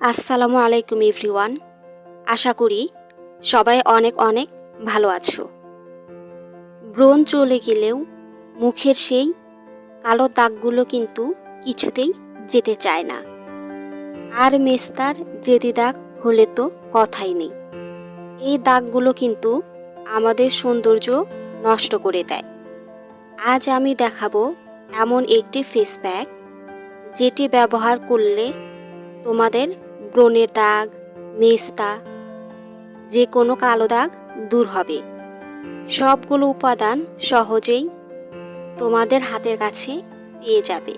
আসসালামু আলাইকুম এভরিওয়ান। আশা করি সবাই অনেক অনেক ভালো আছো। ব্রণ চলে গেলেও মুখের সেই কালো দাগগুলো কিন্তু কিছুতেই যেতে চায় না। আর মেস্তার জেদি দাগ হলে তো কথাই নেই। এই দাগগুলো কিন্তু আমাদের সৌন্দর্য নষ্ট করে দেয়। আজ আমি দেখাবো এমন একটি ফেস প্যাক যেটি ব্যবহার করলে তোমাদের ব্রণের দাগ, মেস্তা, যে কোনো কালো দাগ দূর হবে। সবগুলো উপাদান সহজেই তোমাদের হাতের কাছে পেয়ে যাবে।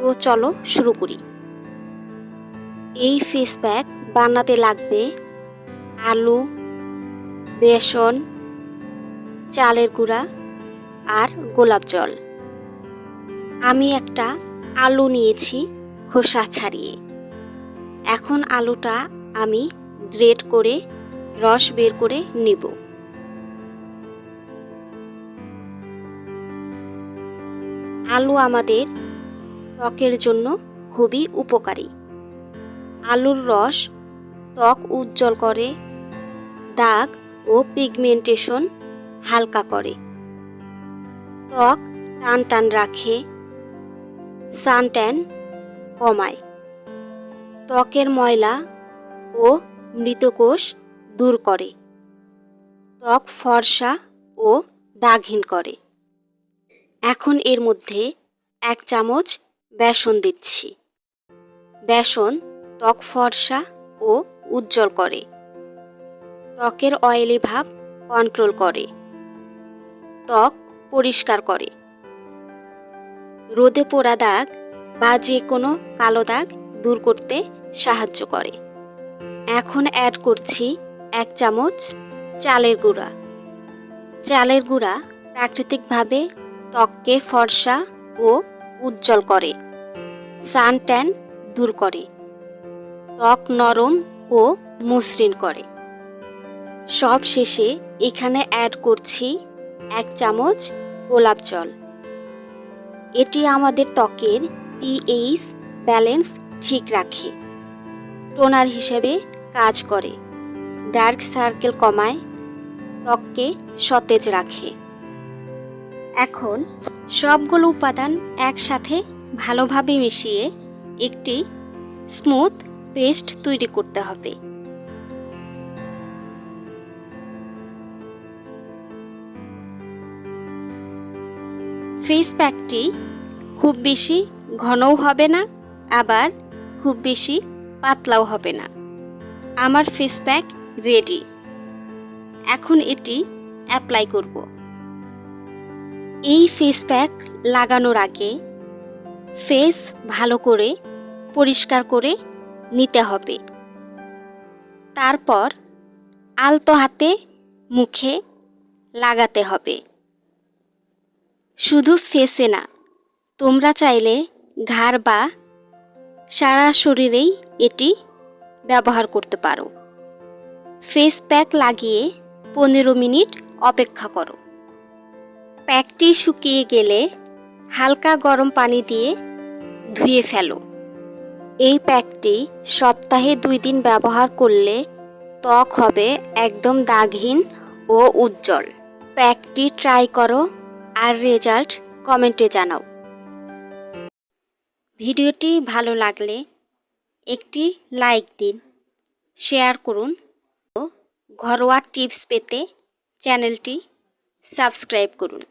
তো চলো শুরু করি। এই ফেস প্যাক বানাতে লাগবে আলু, বেসন, চালের গুঁড়া আর গোলাপ জল। আমি একটা আলু নিয়েছি খোসা ছাড়িয়ে। এখন আলুটা আমি গ্রেট করে, রস বের করে নিব। আলু আমাদের ত্বকের জন্য খুবই উপকারী। আলুর রস ত্বক উজ্জ্বল করে, দাগ ও পিগমেন্টেশন হালকা করে। ত্বক টান টান রাখে, সানট্যান কমায়। ত্বকের ময়লা ও মৃতকোষ দূর করে। ত্বক ফর্সা ও দাগহীন করে। এখন এর মধ্যে এক চামচ বেসন দিচ্ছি। বেসন ত্বক ফর্সা ও উজ্জ্বল করে। ত্বকের অয়েলি ভাব কন্ট্রোল করে। ত্বক পরিষ্কার করে। রোদে পোড়া দাগ বা যে কোনো কালো দাগ দূর করতে সাহায্য করে। এখন অ্যাড করছি এক চামচ চালের গুঁড়া। চালের গুঁড়া প্রাকৃতিকভাবে ত্বককে ফর্সা ও উজ্জ্বল করে সান ট্যান দূর করে, ত্বক নরম ও মসৃণ করে। সব শেষে এখানে অ্যাড করছি এক চামচ গোলাপ জল। এটি আমাদের ত্বকের পিএইচ ব্যালেন্স ঠিক রাখে। টোনার হিসেবে কাজ করে। ডার্ক সার্কেল কমায়, ত্বককে সতেজ রাখে। এখন সবগুলো উপাদান একসাথে ভালোভাবে মিশিয়ে একটি স্মুথ পেস্ট তৈরি করতে হবে। ফেস প্যাকটি খুব বেশি ঘনও হবে না, আবার খুব বেশি পাতলাও হবে না। আমার ফেস প্যাক রেডি এখন এটি অ্যাপ্লাই করব। এই ফেস প্যাক লাগানোর আগে ফেস ভালো করে পরিষ্কার করে নিতে হবে। তারপর আলতো হাতে মুখে লাগাতে হবে। শুধু ফেসে না, তোমরা চাইলে ঘাড় বা সারা শরীরেই এটি ব্যবহার করতে পারো। ফেস প্যাক লাগিয়ে পনেরো মিনিট অপেক্ষা করো। প্যাকটি শুকিয়ে গেলে হালকা গরম পানি দিয়ে ধুয়ে ফেলো। এই প্যাকটি সপ্তাহে দুই দিন ব্যবহার করলে ত্বক হবে একদম দাগহীন ও উজ্জ্বল। প্যাকটি ট্রাই করো আর রেজাল্ট কমেন্টে জানাও। ভিডিওটি ভালো লাগলে একটি লাইক দিন শেয়ার করুন ও ঘরোয়া টিপস পেতে চ্যানেলটি সাবস্ক্রাইব করুন।